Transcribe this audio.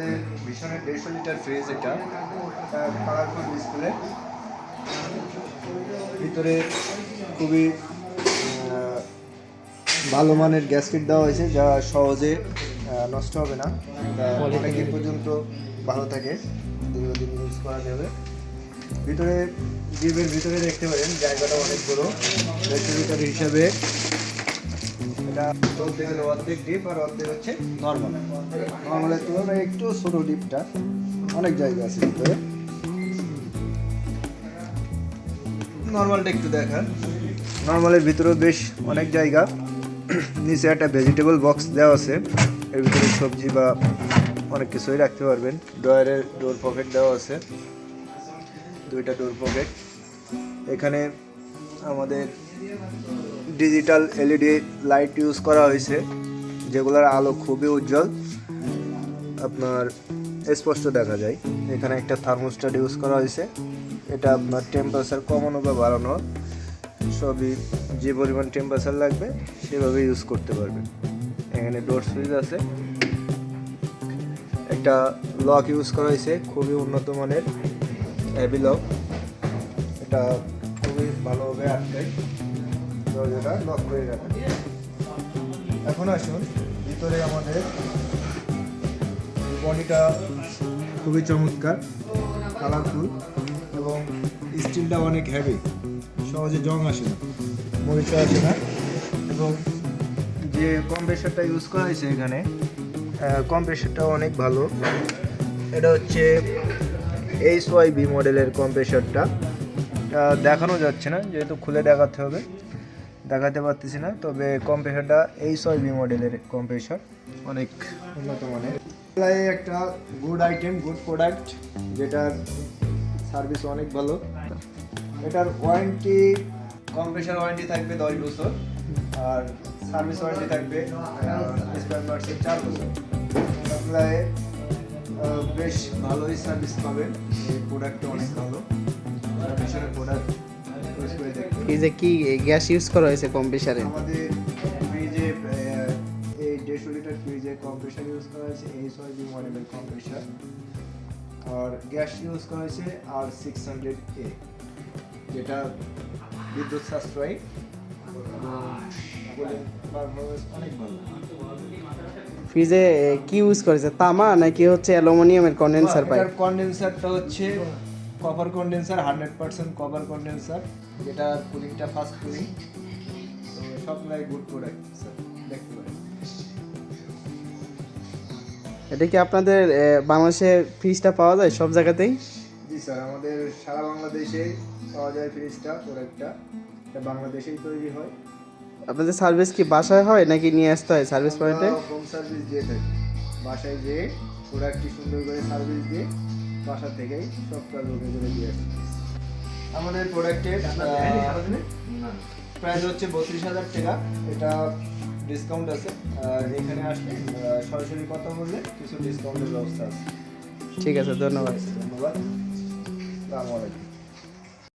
আমাদের ভীষণের দেড়শো লিটার ফ্রিজ এটা কালারফুল ডিসপ্লে ভিতরে খুবই ভালো মানের গ্যাসকিট দেওয়া হয়েছে যা সহজে নষ্ট হবে না। এটা অনেকদিন পর্যন্ত ভালো থাকে দীর্ঘদিন ইউজ করা যাবে। ভিতরে জিপের ভিতরে দেখতে পারেন জায়গাটা অনেক বড়। দেড়শো লিটার হিসাবে এটা বলতে গেলে অর্ধেক ডিপ আর অর্ধেক হচ্ছে নর্মাল নর্মালের তুলনায় একটু ছোট ডিপটা অনেক জায়গা আছে ভিতরে। নর্মালটা একটু দেখান। নর্মালের ভিতরেও বেশ অনেক জায়গা। নিচে একটা ভেজিটেবল বক্স দেওয়া আছে। এর ভিতরে সবজি বা অনেক কিছুই রাখতে পারবেন। ডয়ারের ডোর পকেট দেওয়া আছে। দুইটা ডোর পকেট এখানে আমাদের ডিজিটাল এলইডি লাইট ইউজ করা হয়েছে, যেগুলোর আলো খুবই উজ্জ্বল। আপনার স্পষ্ট দেখা যায়। এখানে একটা থার্মোস্টাট ইউজ করা হয়েছে। এটা আপনার টেম্পারেচার কমানো বা বাড়ানো। সবই যে পরিমাণ টেম্পারেচার লাগবে, সেভাবে ইউজ করতে পারবেন। এখানে ডোর সুইচ আছে। একটা লক ইউজ করা হয়েছে, খুবই উন্নত মানের। অ্যাবি লক এটা খুবই ভালোভাবে আটকায়। দরজাটা লক করে রাখা। এখন আসুন, ভিতরে আমাদের বডিটা খুবই চমৎকার কালারফুল এবং স্টিলটা অনেক হেভি সহজে জং আসে না মরিচা আসে না, এবং যে কম্প্রেসারটা ইউজ করা হয়েছে এখানে কম্প্রেসারটা অনেক ভালো। এটা হচ্ছে এইচ ওয়াই বি মডেলের কম্প্রেসারটা দেখানো যাচ্ছে না, যেহেতু খুলে দেখাতে হবে। দেখাতে পারতেছি না, তবে কম্প্রেসারটা এইচ ওয়াই বি মডেলের কম্প্রেসার অনেক উন্নত মানের। একটা গুড আইটেম গুড প্রোডাক্ট যেটার সার্ভিস অনেক ভালো। এটার ওয়ারেন্টি কম্প্রেসার ওয়ারেন্টি থাকবে দশ বছর, আর সার্ভিস ওয়ারেন্টি থাকবে স্পেয়ার পার্টসের চার বছর। প্রায় বেশ ভালোই সার্ভিস পাবেন। এই প্রোডাক্টটা অনেক ভালো। কম্প্রেসারের প্রোডাক্ট এই যে কি গ্যাস ইউজ করা হয়েছে কম্প্রেসারে আমাদের ফ্রিজে এই দেড়শো লিটার ফ্রিজে কম্প্রেসার ইউজ করা হয়েছে এইচ ওয়াই বি আর গ্যাস ইউজ করা হয়েছে আর সিক্স হান্ড্রেড এ যেটা বিদ্যুৎ সাশ্রয়ী। অনেক ভালো। ফ্রিজে কি ইউজ করেছে? তামা নাকি হচ্ছে অ্যালুমিনিয়ামের কন্ডেন্সার পাইপ? কন্ডেন্সারটা হচ্ছে copper condenser hundred percent copper condenser যেটা কুলিংটা ফাস্ট কুলিং তো সব মিলাই গুড প্রোডাক্ট স্যার দেখতে পারেন এটা কি আপনাদের বাংলাদেশে ফ্রিজটা পাওয়া যায় সব জায়গাতেই? জি স্যার আমাদের সারা বাংলাদেশে পাওয়া যায় ফ্রিজটা প্রোডাক্টটা এটা বাংলাদেশেই তৈরি হয়। আপনাদের সার্ভিস কি বাসায় হয় নাকি নিয়ে আসতে হয় সার্ভিস পয়েন্টে হোম সার্ভিস দিয়ে থাকি। বাসায় যেয়ে প্রোডাক্টটি সুন্দর করে সার্ভিস দিয়ে বাসা থেকেই সব কাজ ওকে করে দিয়ে আসি আমাদের প্রোডাক্টের প্রাইস হচ্ছে বত্রিশ হাজার টাকা। এটা ডিসকাউন্ট আছে। আর এখানে আসলে সরাসরি কথা বললে কিছু ডিসকাউন্টের ব্যবস্থা আছে। ঠিক আছে ধন্যবাদ। ধন্যবাদ। আসসালামু আলাইকুম।